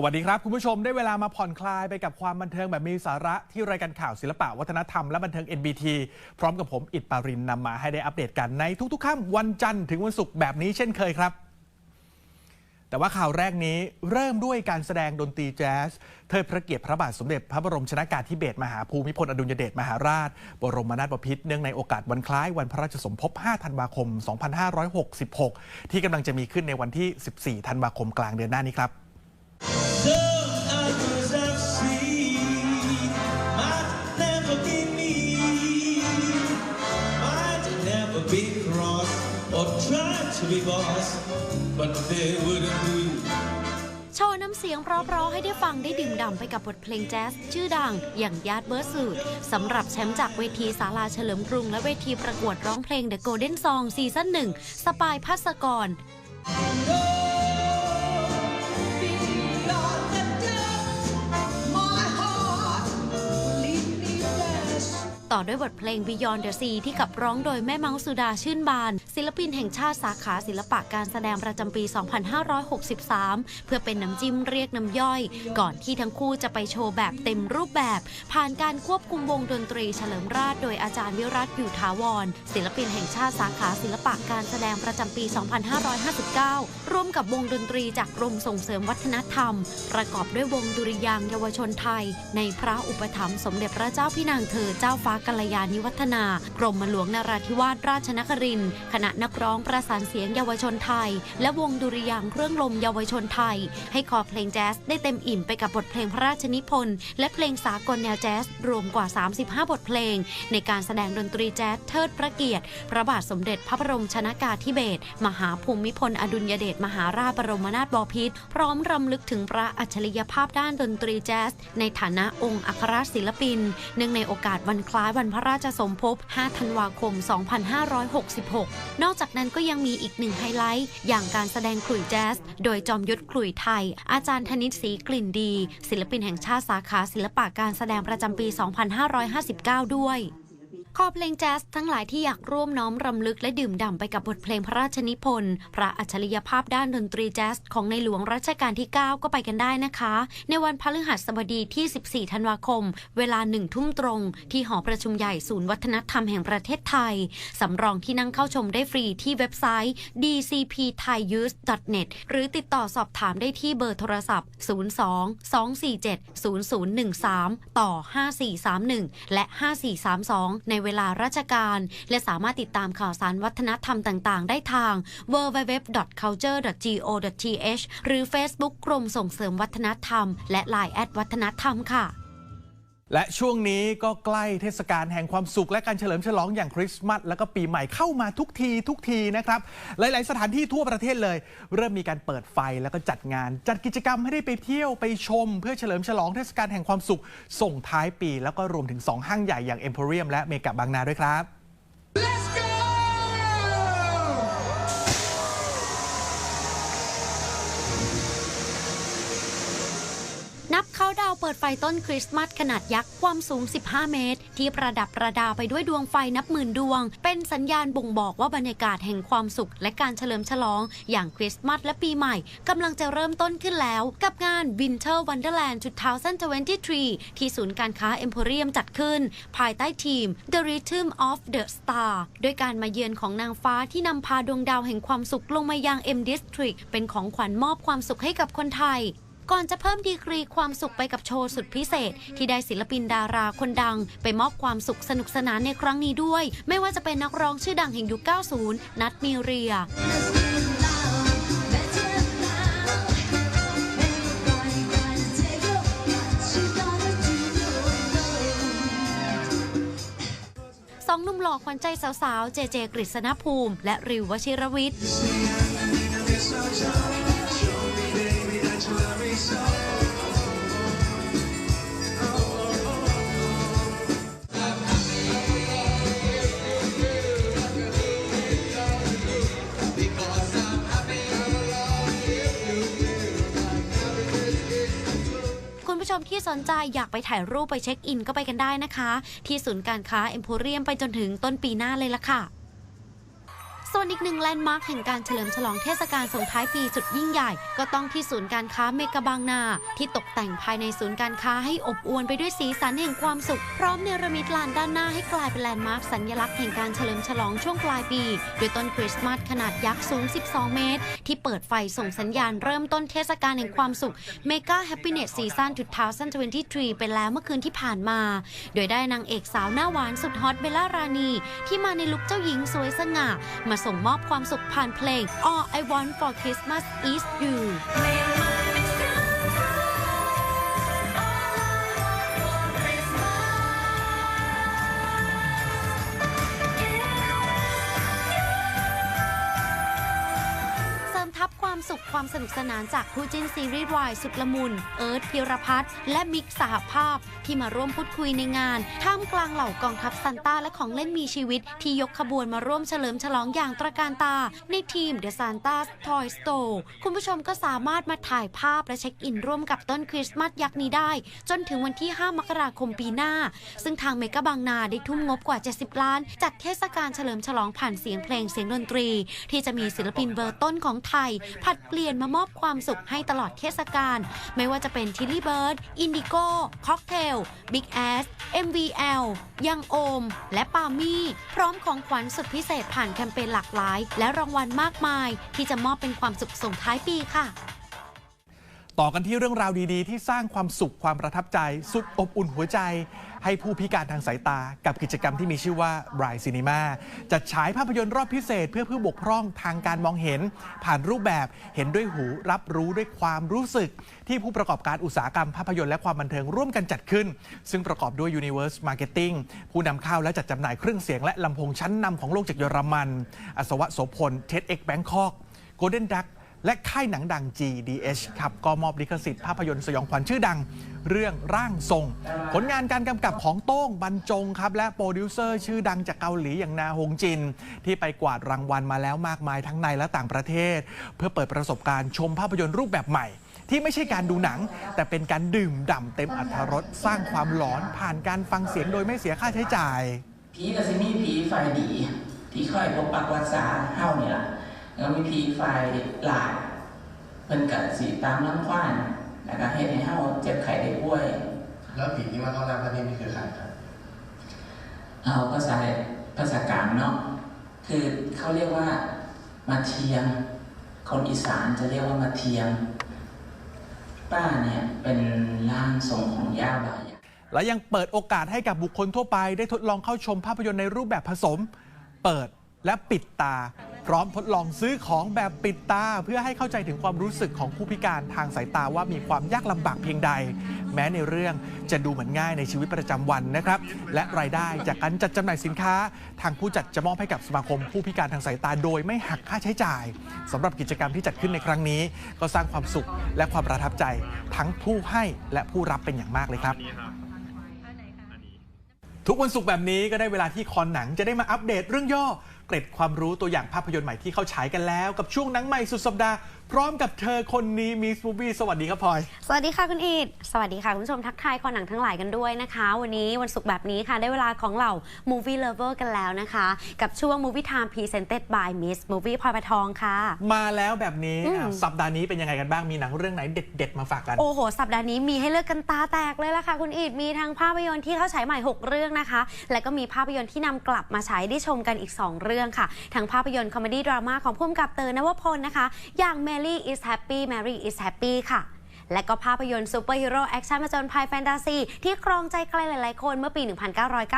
สวัสดีครับ คุณผู้ชมได้เวลามาผ่อนคลายไปกับความบันเทิงแบบมีสาระที่รายการข่าวศิลปะวัฒนธรรมและบันเทิง NBT พร้อมกับผมอิดปารินนำมาให้ได้อัปเดตกันในทุกๆค่ำวันจันทร์ถึงวันศุกร์แบบนี้เช่นเคยครับ แต่ว่าข่าวแรกนี้เริ่มด้วยการแสดงดนตรีแจ๊สเทิดพระเกียรติพระบาทสมเด็จพระบรมชนากาธิเบศรมหาภูมิพลอดุลยเดชมหาราช บรมนาถบพิตรเนื่องในโอกาสวันคล้ายวันพระราชสมภพ 5 ธันวาคม 2566 ที่กำลังจะมีขึ้นในวันที่ 14 ธันวาคมกลางเดือนหน้านี้ครับ be cross or try to be boss, but they wouldn't do. โชว์น้ำเสียงเพราะๆให้ได้ฟังได้ดื่มด่ำไปกับบทเพลงแจ๊สชื่อดังอย่างยาดเบิร์สูดสำหรับแชมป์จากเวทีศาลาเฉลิมกรุง และเวทีประกวดร้องเพลง The Golden Song ซีซั่นหนึ่งสปายพัสกร ต่อด้วยบทเพลง Beyond the Sea ที่ขับร้องโดยแม่เมาสุดาชื่นบาน ศิลปินแห่งชาติสาขาศิลปะการแสดงประจำปี 2563 เพื่อเป็นน้ำจิ้มเรียกน้ำย่อย ก่อนที่ทั้งคู่จะไปโชว์แบบเต็มรูปแบบ ผ่านการควบคุมวงดนตรีเฉลิมราชโดยอาจารย์วิรัตอยู่ถาวร ศิลปินแห่งชาติสาขาศิลปะการแสดงประจำปี 2559 ร่วมกับวงดนตรีจากกรมส่งเสริมวัฒนธรรม ประกอบด้วยวงดุริยางเยาวชนไทย ในพระอุปถัมภ์สมเด็จพระเจ้าพี่นางเธอเจ้าฟ้ากัลยาณิวัฒนากรมหลวงนราธิวาสราชนครินคณะนักร้องประสานเสียงเยาวชนไทย และวงดุริยางเครื่องลมเยาวชนไทย ให้คอเพลงแจ๊สได้เต็มอิ่มไปกับบทเพลงพระราชนิพนธ์และเพลงสากลแนวแจ๊สรวมกว่า 35 บทเพลง ในการแสดงดนตรีแจ๊สเทิดพระเกียรติ พระบาทสมเด็จพระบรมชนากาธิเบศรมหาภูมิพลอดุลยเดชมหาราชบรมนาถบพิตรพร้อมรำลึกถึงพระอัจฉริยภาพด้านดนตรีแจ๊สในฐานะองค์อัครศิลปิน เนื่องในโอกาสวันคล้ายวันพระราชสมภพ 5 ธันวาคม 2566 นอกจากนั้นก็ยังมีอีกหนึ่งไฮไลท์ อย่างการแสดงขลุ่ยแจ๊ส โดยจอมยุทธขลุ่ยไทย อาจารย์ธนิตศรีกลิ่นดี ศิลปินแห่งชาติสาขาศิลปะการแสดงประจำปี 2559 ด้วย คอเพลงแจ๊สทั้งหลายที่อยากร่วมน้อมรำลึกและดื่มด่ำไปกับบทเพลงพระราชนิพนธ์พระอัจฉริยภาพด้านดนตรีแจ๊สของในหลวงรัชกาลที่ 9 ก็ไปกันได้นะคะ ในวันพฤหัสบดีที่ 14 ธันวาคม เวลาหนึ่งทุ่มตรง ที่หอประชุมใหญ่ศูนย์วัฒนธรรมแห่งประเทศไทย สำรองที่นั่งเข้าชมได้ฟรีที่เว็บไซต์ dcpthaiuse.net หรือติดต่อสอบถามได้ที่เบอร์โทรศัพท์ 02 247 0013 ต่อ 5431 และ 5432 ในเเวลาราชการ และสามารถติดตามข่าวสารวัฒนธรรมต่าง ๆ ได้ทาง www.culture.go.th หรือ Facebook กรมส่งเสริมวัฒนธรรม และ Line แอดวัฒนธรรมค่ะ และช่วงนี้ก็ใกล้เทศกาลแห่งความสุข และการเฉลิมฉลองอย่างคริสต์มาสแล้วก็ปีใหม่เข้ามาทุกทีทุกทีนะครับ หลาย ๆ สถานที่ทั่วประเทศเลย เริ่มมีการเปิดไฟแล้วก็จัดงาน จัดกิจกรรมให้ได้ไปเที่ยวไปชม เพื่อเฉลิมฉลองเทศกาลแห่งความสุข ส่งท้ายปี แล้วก็รวมถึง 2 ห้างใหญ่อย่าง Emporium และเมกะบางนาด้วยครับ นับเขาดาวเปิดไฟต้นคริสต์มาสขนาดยักษ์ความสูง 15 เมตร ที่ประดับประดาไปด้วยดวงไฟนับหมื่นดวง เป็นสัญญาณบ่งบอกว่าบรรยากาศแห่งความสุข และการเฉลิมฉลอง อย่างคริสต์มาสและปีใหม่กำลังจะเริ่มต้นขึ้นแล้ว กับงาน Winter Wonderland 2023ที่ศูนย์การค้า Emporium จัดขึ้น ภายใต้ทีม The Rhythm of the Star โดยการมาเยือนของนางฟ้าที่นำพาดวงดาวแห่งความสุขลงมายัง M District เป็นของขวัญมอบความสุขให้กับคนไทย ก่อนจะเพิ่มดีกรีความสุขไปกับโชว์สุดพิเศษ ที่ได้ศิลปินดาราคนดัง ไปมอบความสุขสนุกสนานในครั้งนี้ด้วย ไม่ว่าจะเป็นนักร้องชื่อดังแห่งยุค 90 นัทมีเรียสองหนุ่มหล่อขวัญใจสาวๆ เจเจกฤษณภูมิ และริววชิรวิทย์ สนใจอยากไปถ่ายรูปไปเช็คอินก็ไปกันได้นะคะ ที่ศูนย์การค้าเอ็มโพเรียมไปจนถึงต้นปีหน้าเลยล่ะค่ะ ส่วนอีกหนึ่งแลนด์มาร์คแห่งการเฉลิมฉลองเทศกาลส่งท้ายปีสุดยิ่งใหญ่ ก็ต้องที่ศูนย์การค้าเมกะบางนา ที่ตกแต่งภายในศูนย์การค้าให้อบอวลไปด้วยสีสันแห่งความสุข พร้อมเนรมิตลานด้านหน้าให้กลายเป็นแลนด์มาร์คสัญลักษณ์แห่งการเฉลิมฉลองช่วงปลายปี โดยต้นคริสต์มาสขนาดยักษ์สูง 12 เมตร ที่เปิดไฟส่งสัญญาณเริ่มต้นเทศกาลแห่งความสุข Mega Happiness Season 2023ไปแล้วเมื่อคืนที่ผ่านมา โดยได้นางเอกสาวหน้าหวานสุดฮอตเบลล่ารานีที่มาในลุคเจ้าหญิงสวยสง่ามาส่งมอบความสุขผ่านเพลง All I Want for Christmas is You ความสนุกสนานจากคู่จิ้นซีรีส์วายสุดละมุน เอิร์ธพิรพัฒน์และมิกสหภาพ ที่มาร่วมพูดคุยในงาน ท่ามกลางเหล่ากองทัพซันต้าและของเล่นมีชีวิต ที่ยกขบวนมาร่วมเฉลิมฉลองอย่างตระการตา ในทีม The Santa Toy Store คุณผู้ชมก็สามารถมาถ่ายภาพและเช็คอินร่วมกับต้นคริสต์มาสยักษ์นี้ได้ จนถึงวันที่ 5 มกราคมปีหน้า ซึ่งทางเมกะบางนาได้ทุ่มงบกว่า 70 ล้าน จัดเทศกาลเฉลิมฉลองผ่านเสียงเพลงเสียงดนตรี ที่จะมีศิลปินเบอร์ต้นของไทยผัดเปลี่ยนรียนมามอบความสุขให้ตลอดเทศกาลไม่ว่าจะเป็นทิลลี่เบิร์ดอินดิโก้ค็อกเทลบิ๊กแอส MVL ยังโอม และปามี่ พร้อมของขวัญสุดพิเศษผ่านแคมเปญหลากหลาย และรางวัลมากมาย ที่จะมอบเป็นความสุขส่งท้ายปีค่ะ ต่อกันที่เรื่องราวดีๆ ที่สร้างความสุขความประทับใจ สุดอบอุ่นหัวใจ ให้ผู้พิการทางสายตา กับกิจกรรมที่มีชื่อว่า Bright Cinema จัดฉายภาพยนตร์รอบพิเศษ เพื่อผู้บกพร่องทางการมองเห็น ผ่านรูปแบบเห็นด้วยหูรับรู้ด้วยความรู้สึก ที่ผู้ประกอบการอุตสาหกรรมภาพยนตร์และความบันเทิงร่วมกันจัดขึ้น ซึ่งประกอบด้วย Universe Marketing ผู้นำเข้าและจัดจำหน่ายเครื่องเสียงและลำโพงชั้นนำของโลกจากเยอรมันอัศวะโสพล TEDx Bangkok Golden Duck แล และค่ายหนังดัง GDH ครับก็มอบลิขสิทธิ์ภาพยนตร์สยองขวัญชื่อดัง เรื่องร่างทรง ผลงานการกำกับของโต้งบรรจงครับ และโปรดิวเซอร์ชื่อดังจากเกาหลีอย่างนาฮงจิน ที่ไปกวาดรางวัลมาแล้วมากมายทั้งในและต่างประเทศ เพื่อเปิดประสบการณ์ชมภาพยนตร์รูปแบบใหม่ ที่ไม่ใช่การดูหนัง แต่เป็นการดื่มด่ำเต็มอรรถรสสร้างความหลอนผ่านการฟังเสียงโดยไม่เสียค่าใช้จ่ายผีก็สิมีผีฝ่ายดีที่คอยปกปักรักษาเฮานี่ล่ะ แล้วมีผีฝ่ายหลายเพิ่นก็สิตามน้ำควานแล้วก็เฮ็ดให้เฮาเจ็บไข้ได้ป่วย แล้วผีที่มาเข้าร่างพระนี่นี่คือใครครับ เอาภาษาภาษากลางเนาะคือเขาเรียกว่ามาเทียมคนอีสานจะเรียกว่ามาเทียมป้าเนี่ยเป็นร่างทรงของย่าบายและยังเปิดโอกาสให้กับบุคคลทั่วไป ได้ทดลองเข้าชมภาพยนตร์ในรูปแบบผสม เปิดและปิดตา พร้อมทดลองซื้อของแบบปิดตา เพื่อให้เข้าใจถึงความรู้สึกของผู้พิการทางสายตาว่ามีความยากลำบากเพียงใด แม้ในเรื่องจะดูเหมือนง่ายในชีวิตประจำวันนะครับ และรายได้จากการจัดจำหน่ายสินค้า ทางผู้จัดจะมอบให้กับสมาคมผู้พิการทางสายตา โดยไม่หักค่าใช้จ่ายสำหรับกิจกรรมที่จัดขึ้นในครั้งนี้ ก็สร้างความสุขและความประทับใจ ทั้งผู้ให้และผู้รับเป็นอย่างมากเลยครับทุกวันศุกร์แบบนี้ก็ได้เวลาที่คอนหนังจะได้มาอัปเดตเรื่องย่อ เกร็ดความรู้ตัวอย่างภาพยนตร์ใหม่ที่เข้าฉายกันแล้ว กับช่วงหนังใหม่สุดสัปดาห์ พร้อมกับเธอคนนี้มิสบูบี้สวัสดีครับพลอย สวัสดีค่ะคุณอีดสวัสดีค่ะ คุณผู้ชมทักทายคอหนังทั้งหลายกันด้วยนะคะ วันนี้วันศุกร์แบบนี้ค่ะ ได้เวลาของเหล่า Movie Lover กันแล้วนะคะ กับช่วง Movie Time Presented by Miss Movie พลอยประทองค่ะ มาแล้วแบบนี้อืมอะสัปดาห์นี้เป็นยังไงกันบ้างมีหนังเรื่องไหนเด็ด ๆ มาฝากกัน โอ้โห สัปดาห์นี้มีให้เลือกกันตาแตกเลยล่ะค่ะ คุณอีดมีทั้งภาพยนตร์ที่เข้าฉายใหม่ 6 เรื่องนะคะ และก็มีภาพยนตร์ที่นำกลับมาฉายได้ชมกันอีก 2 เรื่องค่ะทั้งภาพยนตร์คอมเมดี้ดราม่าของผู้กำกับเตอร์นวพลนะคะ อย่าง Mary is Happy Mary is Happy ค่ะ และก็ภาพยนตร์ซูเปอร์ฮีโร่แอคชั่นมาจนภัยแฟนตาซี ที่ครองใจใครหลายๆคนเมื่อปี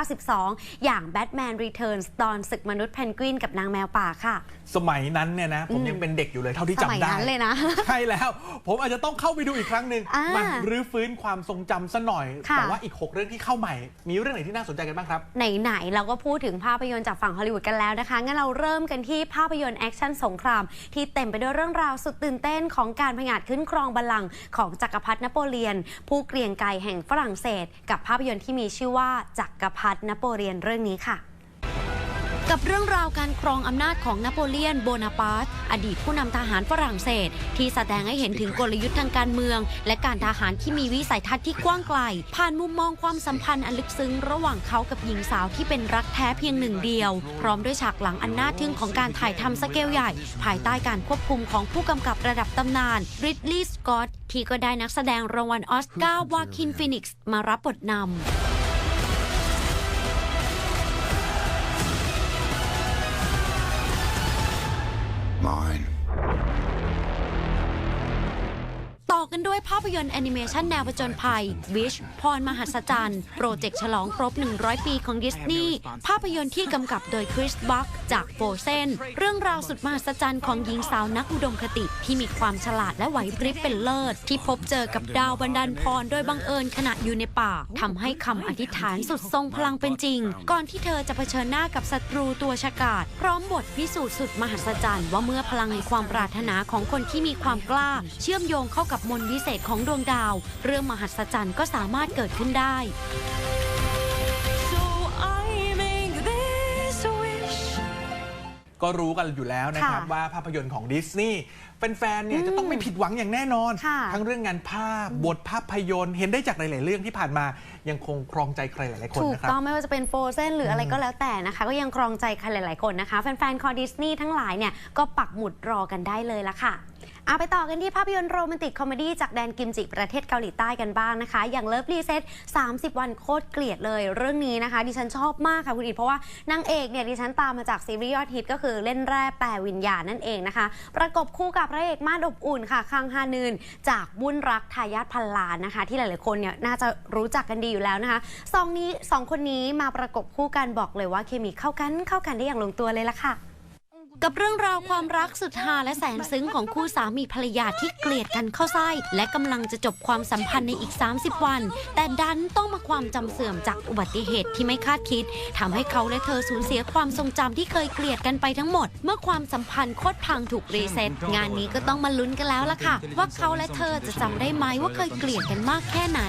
1992 อย่าง Batman Returns ตอนศึกมนุษย์เพนกวินกับนางแมวป่าค่ะ สมัยนั้นเนี่ยนะ ผมยังเป็นเด็กอยู่เลยเท่าที่จำสมัยได้นั้นเลยนะ ใช่แล้ว ผมอาจจะต้องเข้าไปดูอีกครั้งหนึ่งอ่ามันรื้อฟื้นความทรงจำซะหน่อย ค่ะ แต่ว่าอีก 6 เรื่องที่เข้าใหม่ มีเรื่องไหนที่น่าสนใจกันบ้างครับ ไหน ๆ เราก็พูดถึงภาพยนตร์จากฝั่งฮอลลีวูดกันแล้วนะคะ งั้นเราเริ่มกันที่ภาพยนตร์แอคชั่นสงคราม ที่เต็มไปด้วยเรื่องราวสุดตื่นเต้นของการพงาดขึ้นครองบัลลังก์ของจักรพรรดินโปเลียน ผู้เกรียงไกรแห่งฝรั่งเศส กับภาพยนตร์ที่มีชื่อว่าจักรพรรดินโปเลียนเรื่องนี้ค่ะ กับเรื่องราวการครองอำนาจของนโปเลียนโบนาปาร์ตอดีตผู้นำทหารฝรั่งเศส ที่แสดงให้เห็นถึงกลยุทธ์ทางการเมือง และการทหารที่มีวิสัยทัศน์ที่กว้างไกล ผ่านมุมมองความสัมพันธ์อันลึกซึ้ง ระหว่างเขากับหญิงสาวที่เป็นรักแท้เพียงหนึ่งเดียว พร้อมด้วยฉากหลังอันน่าทึ่งของการถ่ายทำสเกลใหญ่ ภายใต้การควบคุมของผู้กำกับระดับตำนานริดลีย์สกอตที่ก็ได้นักแสดงรางวัลออสการ์วาคินฟินิกซ์มารับบทนำ Mine. ต่อกันด้วยภาพยนตร์แอนิเมชันแนวผจญภัย Wish พรมหัศจรรย์ โปรเจกต์ฉลองครบ 100 ปีของดิสนีย์ภาพยนตร์ที่กำกับโดยคริสบัคจากโฟเซนเรื่องราวสุดมหัศจรรย์ของหญิงสาวนักอุดมคติ ที่มีความฉลาดและไหวพริบเป็นเลิศ ที่พบเจอกับดาวบันดาลพรโดยบังเอิญขณะอยู่ในป่าทำให้คำอธิษฐานสุดทรงพลังเป็นจริง ก่อนที่เธอจะเผชิญหน้ากับศัตรูตัวฉกาจพร้อมบทพิสูจน์สุดมหัศจรรย์ว่าเมื่อพลังในความปรารถนาของคนที่มีความกล้า เชื่อมโยงเข้ากับมนต์วิเศษของดวงดาว เรื่องมหัศจรรย์ก็สามารถเกิดขึ้นได้ก็รู้กันอยู่แล้วนะครับค่ะว่าภาพยนตร์ของดิสนีย์ แฟนๆเนี่ยจะต้องไม่ผิดหวังอย่างแน่นอน ค่ะทั้งเรื่องงานภาพ บทภาพยนตร์ เห็นได้จากหลาย ๆ เรื่องที่ผ่านมา ยังคงครองใจใครหลาย ๆ คนถูกนะครับ ต้องไม่ว่าจะเป็นโฟเซนหรืออะไรก็แล้วแต่นะคะ ก็ยังครองใจใครหลาย ๆ คนนะคะ แฟนๆ คอดิสนีย์ทั้งหลายเนี่ยก็ปักหมุดรอกันได้เลยละค่ะ เอาไปต่อกันที่ภาพยนตร์โรแมนติกคอมเมดี้จากแดนกิมจิประเทศเกาหลีใต้กันบ้างนะคะ อย่างเลิฟรีเซ็ต30 วันโคตรเกลียดเลย เรื่องนี้นะคะ ดิฉันชอบมากค่ะคุณอิดเพราะว่านางเอกเนี่ยดิฉันตามมาจากซีรีส์ยอดฮิตก็คือเล่นแร่แปรวิญญาณนั่นเองนะคะ ประกบคู่กับพระเอกมาดอบอุ่นค่ะคังฮานึนจากบุญรักทายาทพันล้านนะคะ ที่หลายๆคนเนี่ยน่าจะรู้จักกันดีอยู่แล้วนะคะสองนี้สองคนนี้มาประกบคู่กันบอกเลยว่าเคมีเข้ากันเข้ากันได้อย่างลงตัวเลยละค่ะ กับเรื่องราวความรักสุดฮาและแสนซึ้งของคู่สามีภรรยาที่เกลียดกันเข้าไส้และกำลังจะจบความสัมพันธ์ในอีก 30 วัน แต่ดันต้องมาความจำเสื่อมจากอุบัติเหตุที่ไม่คาดคิดทำให้เขาและเธอสูญเสียความทรงจำที่เคยเกลียดกันไปทั้งหมด เมื่อความสัมพันธ์โคตรพังถูกรีเซ็ตงานนี้ก็ต้องมาลุ้นกันแล้วล่ะค่ะ ว่าเขาและเธอจะจำได้ไหมว่าเคยเกลียดกันมากแค่ไหน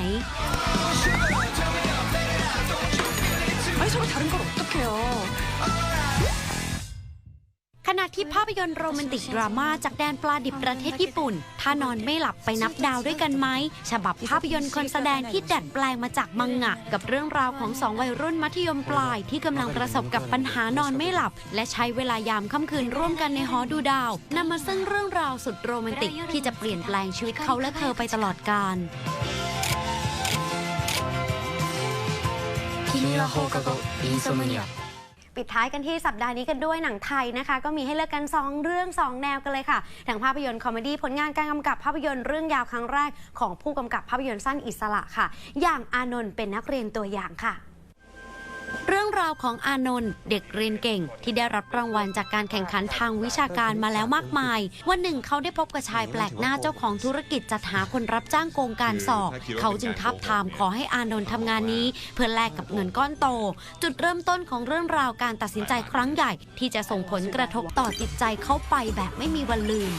ขณะ ที่ภาพยนตร์โรแมนติกดราม่าจากแดนปลาดิบประเทศญี่ปุ่น ถ้านอนไม่หลับไปนับดาวด้วยกันไหม ฉบับภาพยนตร์คนแสดงที่ดัดแปลงมาจากมังงะ กับเรื่องราวของสองวัยรุ่นมัธยมปลาย ที่กำลังประสบกับปัญหานอนไม่หลับ และใช้เวลายามค่ำคืนร่วมกันในหอดูดาวนำมาซึ่งเรื่องราวสุดโรแมนติกที่จะเปลี่ยนแปลงชีวิตเขาและเธอไปตลอดกาล ปิดท้ายกันที่สัปดาห์นี้กันด้วยหนังไทยนะคะ ก็มีให้เลือกกัน 2 เรื่อง 2 แนวกันเลยค่ะทั้งภาพยนตร์คอมเมดี้ผลงานการกำกับภาพยนตร์เรื่องยาวครั้งแรก ของผู้กำกับภาพยนตร์สั้นอิสระค่ะ อย่างอานนท์เป็นนักเรียนตัวอย่างค่ะ เรื่องราวของอานนท์เด็กเรียนเก่ง ที่ได้รับรางวัลจากการแข่งขันทางวิชาการมาแล้วมากมาย วันหนึ่งเขาได้พบกับชายแปลกหน้าเจ้าของธุรกิจจัดหาคนรับจ้างโกงการสอบ เขาจึงทับทามขอให้อานนท์ทำงานนี้ เพื่อแลกกับเงินก้อนโต จุดเริ่มต้นของเรื่องราวการตัดสินใจครั้งใหญ่ ที่จะส่งผลกระทบต่อจิตใจเขาไปแบบไม่มีวันลืม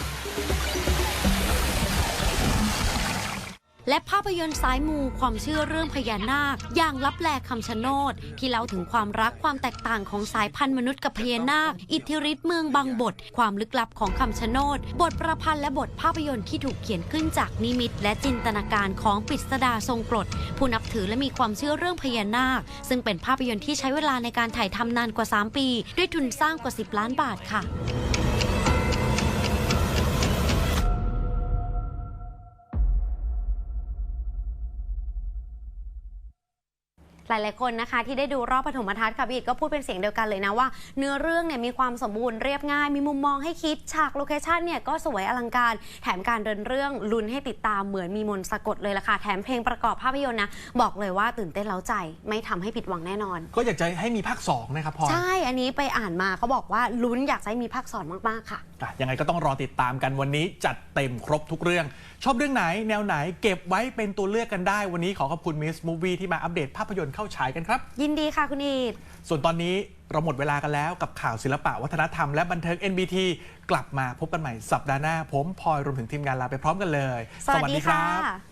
และภาพยนตร์สายมูความเชื่อเรื่องพญานาค อย่างลับแลคำชะโนดที่เล่าถึงความรักความแตกต่างของสายพันธุ์มนุษย์กับพญานาค อิทธิฤทธิ์เมืองบางบท ความลึกลับของคำชะโนดบทประพันธ์และบทภาพยนตร์ที่ถูกเขียนขึ้นจากนิมิต และจินตนาการของปริศดาทรงกรดผู้นับถือและมีความเชื่อเรื่องพญานาค ซึ่งเป็นภาพยนตร์ที่ใช้เวลาในการถ่ายทำนานกว่า 3 ปี ด้วยทุนสร้างกว่า 10 ล้านบาทค่ะ หลาย ๆ คนนะคะ ที่ได้ดูรอบปฐมทัศน์ค่ะพี่อิฐก็พูดเป็นเสียงเดียวกันเลยนะว่า เนื้อเรื่องเนี่ยมีความสมบูรณ์เรียบง่าย มีมุมมองให้คิดฉากโลเคชันเนี่ยก็สวยอลังการ แถมการเดินเรื่องลุ้นให้ติดตามเหมือนมีมนต์สะกดเลยล่ะค่ะ แถมเพลงประกอบภาพยนตร์นะ บอกเลยว่าตื่นเต้นเล้าใจไม่ทำให้ผิดหวังแน่นอน ก็อยากจะให้มีภาค 2 นะครับพรใช่อันนี้ไปอ่านมาเขาบอกว่าลุ้นอยากจะให้มีภาคสอนมาก ๆ ค่ะ อะยังไงก็ต้องรอติดตามกันวันนี้จัดเต็มครบทุกเรื่อง ชอบเรื่องไหนแนวไหนเก็บไว้เป็นตัวเลือกกันได้ วันนี้ขอขอบคุณมิสมูวี่ที่มาอัปเดตภาพยนตร์เข้าฉายกันครับ ยินดีค่ะคุณอีดส่วนตอนนี้เราหมดเวลากันแล้วกับข่าวศิลปะวัฒนธรรมและบันเทิง NBT กลับมาพบกันใหม่สัปดาห์หน้า ผมพลอยรวมถึงทีมงานลาไปพร้อมกันเลย สวัสดีค่ะ